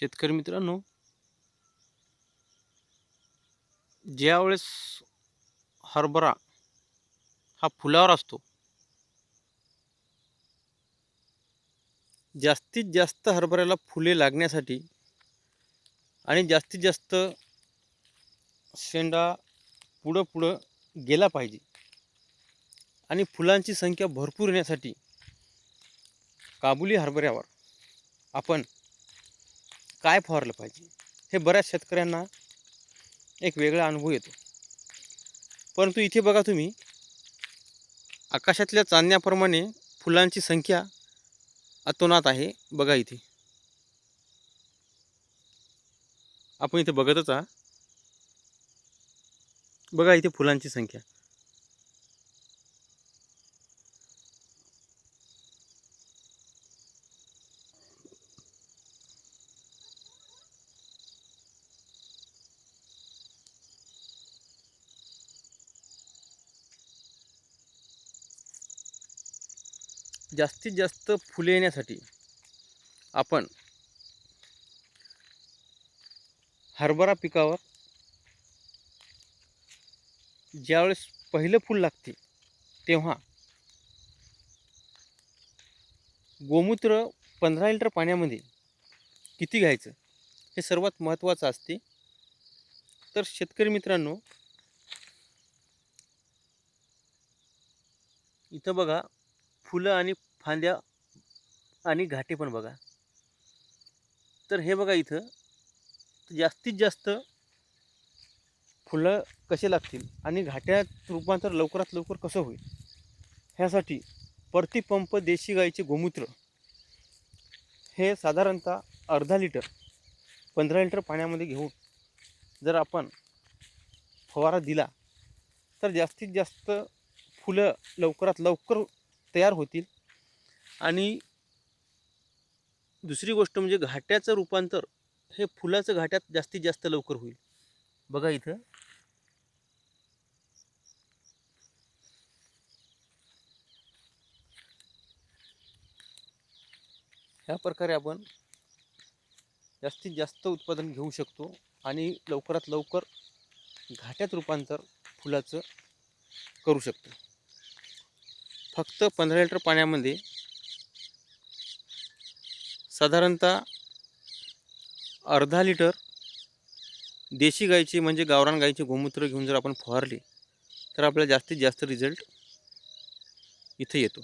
शेतकरी मित्रांनो ज्यावेळेस हरभरा हा फुलावर असतो जास्तीत जास्त हरभऱ्याला फुले लागण्यासाठी आणि जास्तीत जास्त शेंडा पुढं पुढं गेला पाहिजे आणि फुलांची संख्या भरपूर येण्यासाठी काबुली हरभऱ्यावर आपण काय फवारलं पाहिजे? हे बऱ्याच शेतकऱ्यांना एक वेगळा अनुभव येतो. परंतु इथे बघा तुम्ही आकाशातल्या चांदण्याप्रमाणे फुलांची संख्या अतोनात आहे बघा इथे. आपण इथे बघतच आहात. बघा इथे फुलांची संख्या. जास्तीत जास्त फुले येण्यासाठी आपण हरभरा पिकावर ज्यावेळेस पहिलं फूल लागते तेव्हा गोमूत्र पंधरा लिटर पाण्यामध्ये किती घ्यायचं? हे सर्वात महत्त्वाचं असते. तर शेतकरी मित्रांनो इथं बघा फुलं आणि फांद्या आणि घाटे पण बघा. तर हे बघा इथं जास्तीत जास्त फुलं कसे लागतील आणि घाट्यात रूपांतर लवकरात लवकर कसं होईल? ह्यासाठी प्रतिपंप देशी गाईचे गोमूत्र हे साधारणतः अर्धा लिटर पंधरा लिटर पाण्यामध्ये घेऊन जर आपण फवारा दिला तर जास्तीत जास्त फुलं लवकरात लवकर तयार होतील. आणि दुसरी गोष्ट म्हणजे घाट्याचं रूपांतर हे फुलाचं घाट्यात जास्तीत जास्त लवकर होईल. बघा इथं. ह्या प्रकारे आपण जास्तीत जास्त उत्पादन घेऊ शकतो आणि लवकरात लवकर घाट्यात रूपांतर फुलाचं करू शकतो. फक्त पंधरा लिटर पाण्यामध्ये साधारणतः अर्धा लिटर देशी गाईचे म्हणजे गावरान गाईचे गोमूत्र घेऊन जर आपण फवारले तर आपल्याला जास्तीत जास्त रिझल्ट इथे येतो.